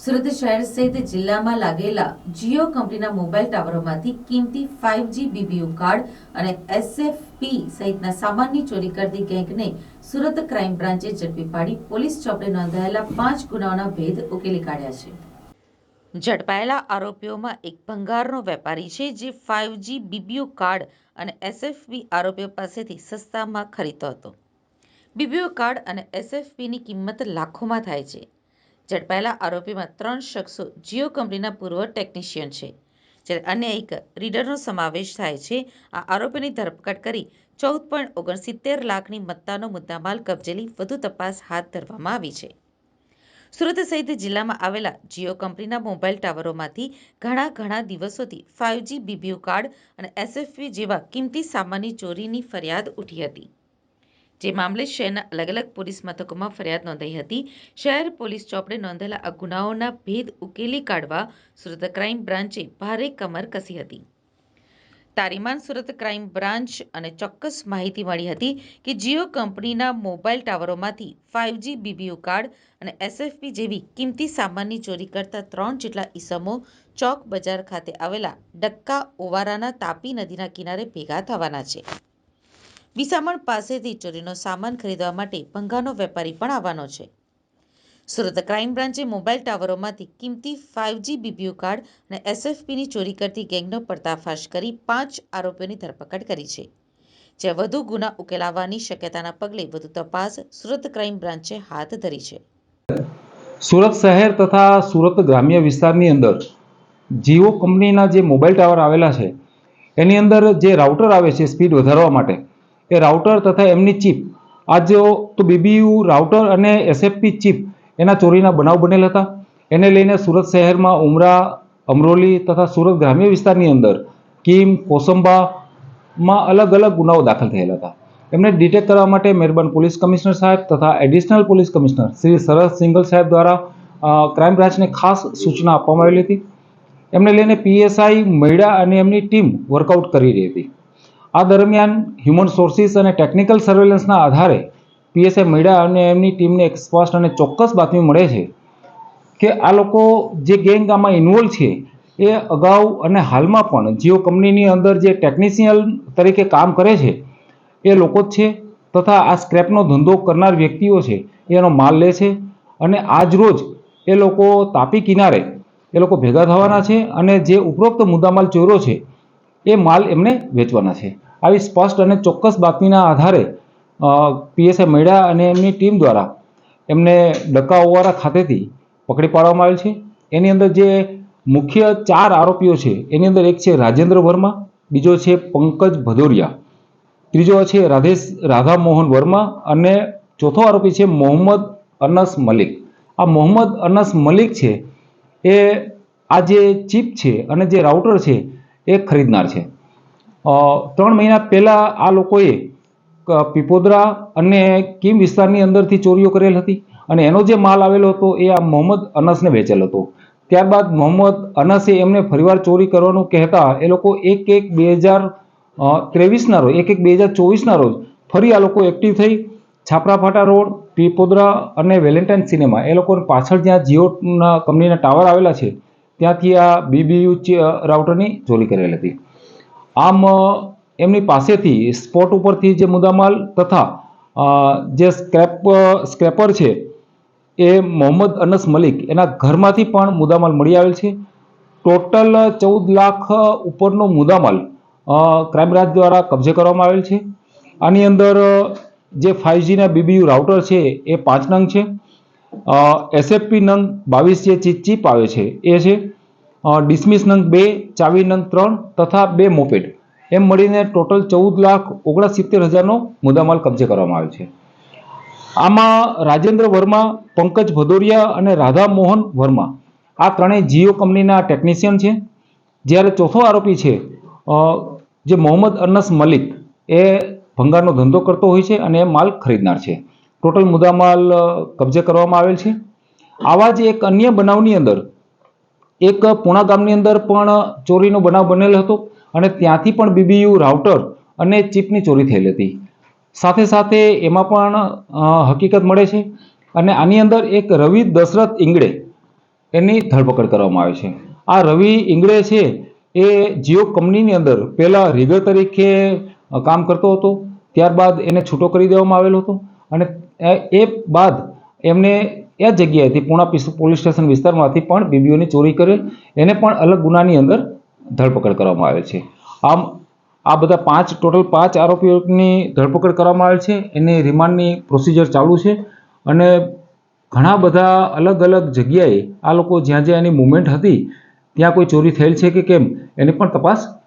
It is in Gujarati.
સુરત શહેર સહિત જિલ્લામાં લાગેલા જીઓ કંપનીના મોબાઈલ ટાવરોમાંથી કિંમતી ફાઇવજી બીબીયુ કાર્ડ અને એસએફપી સહિતના સામાનની ચોરી કરતી ગેંગને સુરત ક્રાઇમ બ્રાન્ચે ઝડપી પાડી પોલીસ ચોપડે નોંધાયેલા પાંચ ગુનાઓના ભેદ ઉકેલી કાઢ્યા છે. ઝડપાયેલા આરોપીઓમાં એક ભંગારનો વેપારી છે જે ફાઇવજી બીબીયુ કાર્ડ અને એસએફપી આરોપીઓ પાસેથી સસ્તામાં ખરીદતો હતો. બીબીયુ કાર્ડ અને એસએફપીની કિંમત લાખોમાં થાય છે. ઝડપાયેલા આરોપીમાં ત્રણ શખ્સો જીઓ કંપનીના પૂર્વ ટેકનિશિયન છે. જ્યારે અન્ય એક રીડરનો સમાવેશ થાય છે, આ આરોપીની ધરપકડ કરી ચૌદ પોઈન્ટ ઓગણસિત્તેર લાખની મત્તાનો મુદ્દામાલ કબજેલી વધુ તપાસ હાથ ધરવામાં આવી છે. સુરત સહિત જિલ્લામાં આવેલા જીઓ કંપનીના મોબાઈલ ટાવરોમાંથી ઘણા ઘણા દિવસોથી ફાઇવજી બીબીયુ કાર્ડ અને એસએફપી જેવા કિંમતી સામાનની ચોરીની ફરિયાદ ઉઠી હતી. જે મામલે શહેરના અલગ અલગ પોલીસ મથકોમાં ફરિયાદ નોંધાઈ હતી. શહેર પોલીસ ચોપડે નોંધેલા આ ગુનાઓના ભેદ ઉકેલી કાઢવા સુરત ક્રાઇમ બ્રાન્ચે ભારે કમર કસી હતી. તારીમાન સુરત ક્રાઇમ બ્રાન્ચ અને ચોક્કસ માહિતી મળી હતી કે જીઓ કંપનીના મોબાઈલ ટાવરોમાંથી ફાઇવજી બીબીયુ કાર્ડ અને એસએફપી જેવી કિંમતી સામાનની ચોરી કરતા ત્રણ જેટલા ઈસમો ચોક બજાર ખાતે આવેલા ડક્કા ઓવારાના તાપી નદીના કિનારે ભેગા થવાના છે. વિસામણ પાસેથી ચોરીનો સામાન ખરીદવા માટે ભંગાનો વેપારી પણ આવવાનો છે. સુરત ક્રાઇમ બ્રાન્ચે મોબાઈલ ટાવરોમાંથી કિંમતી ફાઇવજી બીબીયુ કાર્ડ અને એસએફપીની ચોરી કરતી ગેંગનો પર્દાફાશ કરી પાંચ આરોપીઓની ધરપકડ કરી છે. જ્યાં વધુ ગુના ઉકેલાવાની શક્યતાના પગલે વધુ તપાસ સુરત ક્રાઇમ બ્રાન્ચે હાથ ધરી છે. સુરત શહેર તથા સુરત ગ્રામ્ય વિસ્તારની અંદર જીઓ કંપનીના જે મોબાઈલ ટાવર આવેલા છે, એની અંદર જે રાઉટર આવે છે, સ્પીડ વધારવા માટે એ રાઉટર તથા એમની ચિપ. આ તો બીબીયુ રાઉટર અને એસએફપી ચિપ એના ચોરીના બનાવ બનેલ હતા. એને લઈને સુરત શહેરમાં ઉમરા, અમરોલી તથા સુરત ગ્રામ્ય વિસ્તારની અંદર કિમ, કોસંબામાં અલગ અલગ ગુનાઓ દાખલ થયેલા હતા. એમને ડિટેક્ટ કરવા માટે મેરબન પોલીસ કમિશનર સાહેબ તથા એડિશનલ પોલીસ કમિશનર શ્રી સરસ સિંગલ સાહેબ દ્વારા ક્રાઇમ બ્રાન્ચને ખાસ સૂચના આપવામાં આવેલી હતી. એમને લઈને પીએસઆઈ મૈડા અને એમની ટીમ વર્કઆઉટ કરી રહી હતી. આ દરમિયાન હ્યુમન સોર્સિસ અને ટેકનિકલ સર્વેલન્સના આધારે પીએસએ મળ્યા અને એમની ટીમને એક સ્પષ્ટ અને ચોક્કસ બાતમી મળે છે કે આ લોકો જે ગેંગ આમાં ઇન્વોલ્વ છે, એ અગાઉ અને હાલમાં પણ જીઓ કંપનીની અંદર જે ટેકનિશિયન તરીકે કામ કરે છે, એ લોકો જ છે તથા આ સ્ક્રેપનો ધંધો કરનાર વ્યક્તિઓ છે, એનો માલ લે છે અને આજ રોજ એ લોકો તાપી કિનારે એ લોકો ભેગા થવાના છે અને જે ઉપરોક્ત મુદ્દામાલ ચોર્યો છે એ માલ એમને વેચવાના છે. આવી સ્પષ્ટ અને ચોક્કસ બાતમીના આધારે પીએસઆઈ મૈડા અને એમની ટીમ દ્વારા એમને ડક્કા ઓવારા ખાતેથી પકડી પાડવામાં આવેલ છે. એની અંદર જે મુખ્ય ચાર આરોપીઓ છે, એની અંદર એક છે રાજેન્દ્ર વર્મા, બીજો છે પંકજ ભદોરિયા, ત્રીજો છે રાધેશ, રાધામોહન વર્મા અને ચોથો આરોપી છે મોહમ્મદ અનસ મલિક. આ મોહમ્મદ અનસ મલિક છે, એ આ જે ચીપ છે અને જે રાઉટર છે એ ખરીદનાર છે. ત્રણ મહિના પહેલાં આ લોકોએ પીપોદરા અને કિમ વિસ્તારની અંદરથી ચોરીઓ કરેલ હતી અને એનો જે માલ આવેલો હતો એ આ મોહમ્મદ અનસને વેચેલ હતો. ત્યારબાદ મોહમ્મદ અનસે એમને ફરીવાર ચોરી કરવાનું કહેતા એ લોકો એક એક બે હજાર ત્રેવીસના રોજ, એક એક બે હજાર ચોવીસના રોજ ફરી આ લોકો એક્ટિવ થઈ. છાપરાફાટા રોડ, પીપોદરા અને વેલેન્ટાઇન સિનેમા એ લોકો પાછળ જ્યાં જીઓના કંપનીના ટાવર આવેલા છે ત્યાંથી આ બીબીયુ રાઉટરની ચોરી કરેલ હતી. આમ એમની પાસેથી સ્પોટ ઉપરથી જે મુદ્દામાલ તથા જે સ્ક્રેપ સ્ક્રેપર છે, એ મોહમ્મદ અનસ મલિક એના ઘરમાંથી પણ મુદ્દામાલ મળી આવેલ છે. ટોટલ ચૌદ લાખ ઉપરનો મુદ્દામાલ ક્રાઇમબ્રાન્ચ ક્રાઇમ બ્રાન્ચ દ્વારા કબજે કરવામાં આવેલ છે. આની અંદર જે ફાઇવજીના બીબીયુ રાઉટર છે, એ પાંચ નંગ છે. એસએફપી નંગ બાવીસ જે ચીપ આવે છે. એ છે ડિસમિસ નંગ બે, ચાવી નંગ ત્રણ તથા બે મોપેડ. એમ મળીને ટોટલ ચૌદ લાખ ઓગણસિત્તેર હજારનો મુદ્દામાલ કબજે કરવામાં આવ્યો છે. આમાં રાજેન્દ્ર વર્મા, પંકજ ભદોરિયા અને રાધા મોહન વર્મા. આ ત્રણેય જીઓ કંપનીના ટેકનિશિયન છે. જ્યારે ચોથો આરોપી છે જે મોહમ્મદ અનસ મલિક, એ ભંગારનો ધંધો કરતો હોય છે અને એ માલ ખરીદનાર છે. ટોટલ મુદ્દામાલ કબજે કરવામાં આવેલ છે. આવા જ એક અન્ય બનાવની અંદર, એક પુણા ગામની અંદર પણ ચોરીનો બનાવ બનેલો હતો અને ત્યાંથી પણ બીબીયુ રાઉટર અને ચિપની ચોરી થયેલી હતી. સાથે સાથે એમાં પણ હકીકત મળે છે અને આની અંદર એક રવિ દશરથ ઇંગડે એની ધરપકડ કરવામાં આવી છે. આ રવિ ઇંગળે છે એ જીઓ કંપનીની અંદર પહેલાં રીગર તરીકે કામ કરતો હતો. ત્યારબાદ એને છૂટો કરી દેવામાં આવેલો હતો. અને એ- બાદ એમને એ જગ્યાએથી પૂણા પોલીસ સ્ટેશન વિસ્તારમાંથી પણ બીબીઓની ચોરી કરેલ. એને પણ અલગ ગુનાની અંદર ધરપકડ કરવામાં આવેલ છે. આમ, આ બધા પાંચ, ટોટલ પાંચ આરોપીઓની ધરપકડ કરવામાં આવેલ છે. એની રિમાન્ડની પ્રોસિજર ચાલુ છે. અને ઘણા બધા અલગ અલગ જગ્યાએ આ લોકો જ્યાં જ્યાં એની મુવમેન્ટ હતી, ત્યાં કોઈ ચોરી થયેલ છે કે કેમ, એની પણ તપાસ